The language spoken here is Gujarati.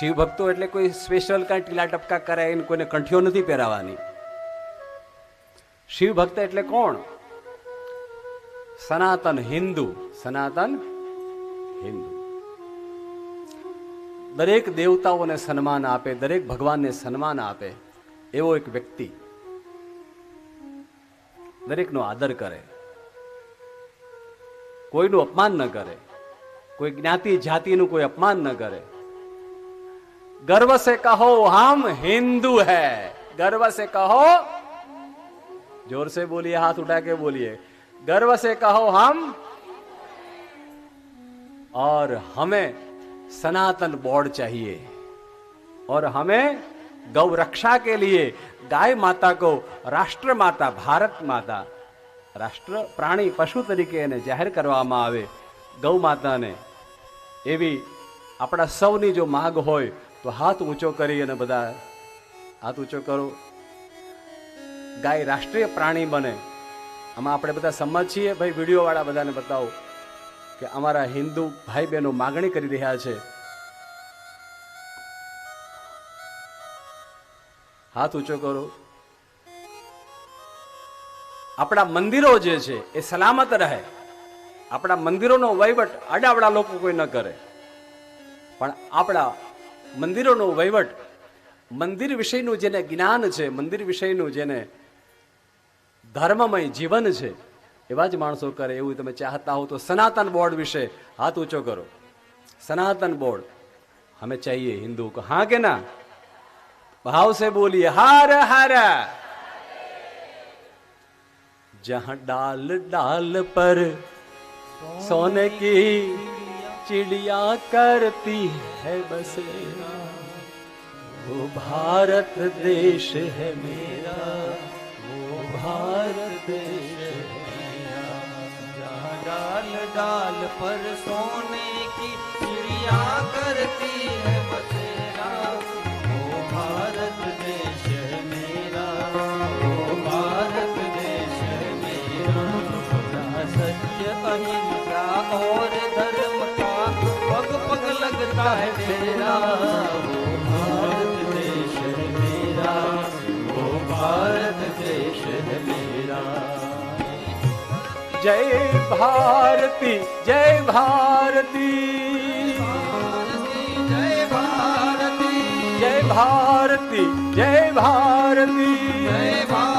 શિવ ભક્તો એટલે કોઈ સ્પેશિયલ કાંઈ ટીલા ટપકા કરાય એને કોઈને કંઠીઓ નથી પહેરાવાની. શિવ ભક્ત એટલે કોણ? સનાતન હિન્દુ. સનાતન હિન્દુ. દરેક દેવતાઓને સન્માન આપે, દરેક ભગવાનને સન્માન આપે એવો એક વ્યક્તિ દરેકનો આદર કરે. કોઈનું અપમાન ન કરે. કોઈ જ્ઞાતિ જાતિનું કોઈ અપમાન ન કરે. गर्व से कहो हम हिंदू है गर्व से कहो जोर से बोलिए हाथ उठा के बोलिए गर्व से कहो हम और हमें सनातन बोर्ड चाहिए और हमें गौ रक्षा के लिए गाय माता को राष्ट्र माता भारत माता રાષ્ટ્ર પ્રાણી પશુ તરીકે એને જાહેર કરવામાં આવે ગૌ માતાને એવી આપણા સૌની જો માગ હોય તો હાથ ઊંચો કરી અને બધા હાથ ઊંચો કરો. ગાય રાષ્ટ્રીય પ્રાણી બને. આમાં આપણે બધા સંમત છીએ. ભાઈ, વિડીયોવાળા બધાને બતાવો કે અમારા હિન્દુ ભાઈ બહેનો માગણી કરી રહ્યા છે. હાથ ઊંચો કરો. આપણા મંદિરો જે છે એ સલામત રહે. આપણા મંદિરોનો વહીવટ આડાવડા લોકો કોઈ ન કરે. પણ આપણા મંદિરોનો વહીવટ, મંદિર વિષયનું જેને જ્ઞાન છે, મંદિર વિષયનું જેને ધર્મમય જીવન છે, એવા જ માણસો કરે એવું તમે ચાહતા હો તો સનાતન બોર્ડ વિશે હાથ ઊંચો કરો. સનાતન બોર્ડ. અમે ચાહીએ હિન્દુ કો. હા કે ના? ભાવ સે બોલીએ, હાર હાર. જહાં ડાલ ડાલ પર સોને કી चिड़िया करती है बसेरा वो भारत देश है मेरा। वो भारत देश है जहाँ डाल डाल पर सोने की चिड़िया करती है बसेरा वो भारत देश है मेरा। वो भारत देश है मेरा। सत्य अहिंसा और धर्म पग लगता है तेरा वो भारत देश है मेरा वो भारत देश है मेरा जय भारती जय भारती जय भारती जय भारती जय भारती जय भारती